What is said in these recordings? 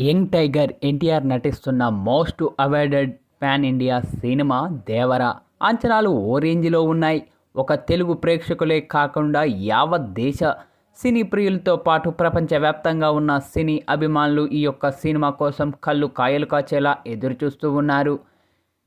Young tiger NTR నటిస్తున్న most awarded pan India cinema Devara. అంచనాలు ఓ రేంజ్లో ఉన్నాయి. ఒక తెలుగు ప్రేక్షకులే కాకుండా యావత్ దేశ సినీ ప్రియులతో పాటు ప్రపంచవ్యాప్తంగా ఉన్న సినీ అభిమానులు ఈ యొక్క సినిమా కోసం కళ్ళు కాయలు కాచేలా ఎదురుచూస్తూ ఉన్నారు.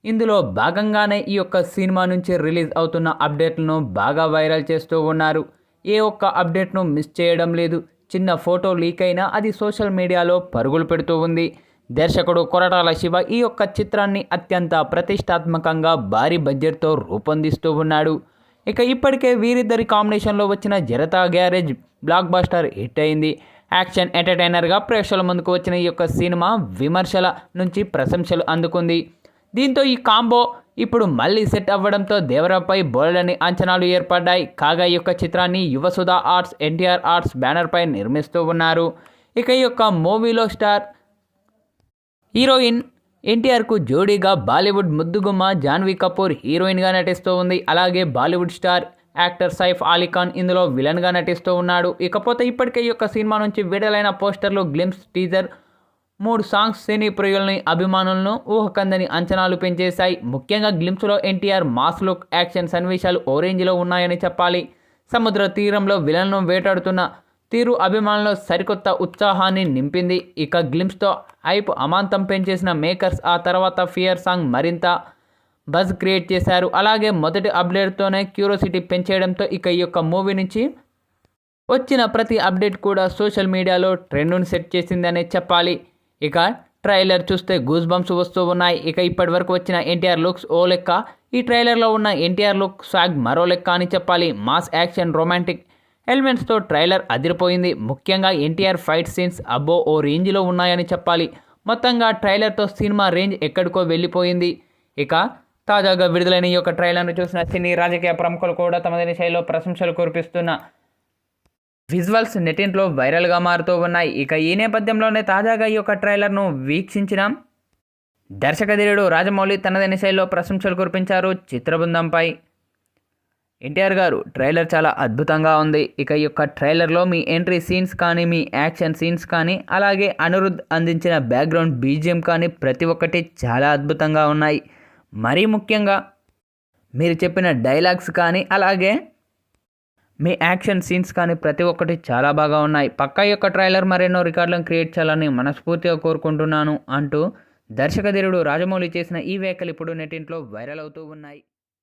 ఇందులో భాగంగానే ఈ యొక్క సినిమా నుంచి రిలీజ్ అవుతున్న అప్డేట్లను బాగా వైరల్ చేస్తూ ఉన్నారు. ఏ ఒక్క అప్డేట్ను మిస్ చేయడం లేదు. చిన్న ఫోటో లీక్ అయినా అది సోషల్ మీడియాలో పరుగులు పెడుతూ ఉంది. దర్శకుడు కొరటాల శివ ఈ యొక్క చిత్రాన్ని అత్యంత ప్రతిష్టాత్మకంగా భారీ బడ్జెట్తో రూపొందిస్తూ ఉన్నాడు. ఇక ఇప్పటికే వీరిద్దరి కాంబినేషన్లో వచ్చిన Janatha garage block buster hit అయింది. యాక్షన్ ఎంటర్టైనర్గా ప్రేక్షకుల ముందుకు వచ్చిన ఈ యొక్క సినిమా విమర్శల నుంచి ప్రశంసలు అందుకుంది. దీంతో ఈ కాంబో ఇప్పుడు మళ్ళీ సెట్ అవ్వడంతో దేవరాపై బోల్డని అంచనాలు ఏర్పడ్డాయి. కాగా ఈ యొక్క చిత్రాన్ని యువసుధ ఆర్ట్స్ ఎన్టీఆర్ ఆర్ట్స్ బ్యానర్పై నిర్మిస్తూ ఉన్నారు. ఇక ఈ యొక్క మూవీలో స్టార్ హీరోయిన్ ఎన్టీఆర్కు జోడీగా బాలీవుడ్ ముద్దుగుమ్మ జాన్వీ కపూర్ హీరోయిన్గా నటిస్తూ ఉంది. అలాగే Bollywood star actor Saif Ali Khan ఇందులో విలన్గా నటిస్తూ ఉన్నాడు. ఇకపోతే ఇప్పటికే ఈ యొక్క సినిమా నుంచి విడుదలైన పోస్టర్లు గ్లిమ్స్ టీజర్ మూడు సాంగ్స్ సినీ ప్రియులని అభిమానులను ఊహకందని అంచనాలు పెంచేశాయి. ముఖ్యంగా గ్లిమ్స్లో ఎన్టీఆర్ మాస్ లుక్ యాక్షన్ సన్నివేశాలు ఓరేంజ్లో ఉన్నాయని చెప్పాలి. సముద్ర తీరంలో విలన్ను వేటాడుతున్న తీరు అభిమానుల్లో సరికొత్త ఉత్సాహాన్ని నింపింది. ఇక గ్లిమ్స్తో హైప్ అమాంతం పెంచేసిన మేకర్స్ ఆ తర్వాత ఫియర్ సాంగ్ మరింత బజ్ క్రియేట్ చేశారు. అలాగే మొదటి అప్డేట్తోనే క్యూరోసిటీ పెంచేయడంతో ఇక ఈ యొక్క మూవీ నుంచి వచ్చిన ప్రతి అప్డేట్ కూడా సోషల్ మీడియాలో ట్రెండ్ను సెట్ చేసిందనే చెప్పాలి. ఇక ట్రైలర్ చూస్తే గూస్ బంప్స్ వస్తూ ఉన్నాయి. ఇక ఇప్పటి వరకు వచ్చిన ఎన్టీఆర్ లుక్స్ ఓ లెక్క. ఈ ట్రైలర్లో ఉన్న ఎన్టీఆర్ లుక్ స్వాగ్ మరో లెక్క అని చెప్పాలి. మాస్ యాక్షన్ రొమాంటిక్ ఎలిమెంట్స్తో ట్రైలర్ అదిరిపోయింది. ముఖ్యంగా ఎన్టీఆర్ ఫైట్ సీన్స్ అబ్బో ఓ రేంజ్లో ఉన్నాయని చెప్పాలి. మొత్తంగా ట్రైలర్తో సినిమా రేంజ్ ఎక్కడికో వెళ్ళిపోయింది. ఇక తాజాగా విడుదలైన ఈ యొక్క ట్రైలర్ను చూసిన సినీ రాజకీయ ప్రముఖులు కూడా తమదైన శైలిలో ప్రశంసలు కురిపిస్తున్న విజువల్స్ నెటింట్లో వైరల్గా మారుతూ ఉన్నాయి. ఇక ఈ నేపథ్యంలోనే తాజాగా ఈ యొక్క ట్రైలర్ను వీక్షించిన. దర్శకధీరుడు రాజమౌళి తనదైన శైలిలో ప్రశంసలు కురిపించారు చిత్రబృందంపై. ఎన్టీఆర్ గారు ట్రైలర్ చాలా అద్భుతంగా ఉంది. ఇక ఈ యొక్క ట్రైలర్లో మీ ఎంట్రీ సీన్స్ కానీ మీ యాక్షన్ సీన్స్ కానీ అలాగే అనిరుద్ అందించిన బ్యాక్గ్రౌండ్ బీజిఎం కానీ ప్రతి ఒక్కటి చాలా అద్భుతంగా ఉన్నాయి. మరీ ముఖ్యంగా మీరు చెప్పిన డైలాగ్స్ కానీ అలాగే మీ యాక్షన్ సీన్స్ కానీ ప్రతి ఒక్కటి చాలా బాగా ఉన్నాయి. పక్క యొక్క ట్రైలర్ మరెన్నో రికార్డులను క్రియేట్ చేయాలని మనస్ఫూర్తిగా కోరుకుంటున్నాను అంటూ దర్శకధీరుడు రాజమౌళి చేసిన ఈ వ్యాఖ్యలు ఇప్పుడు నెటింట్లో వైరల్ అవుతూ ఉన్నాయి.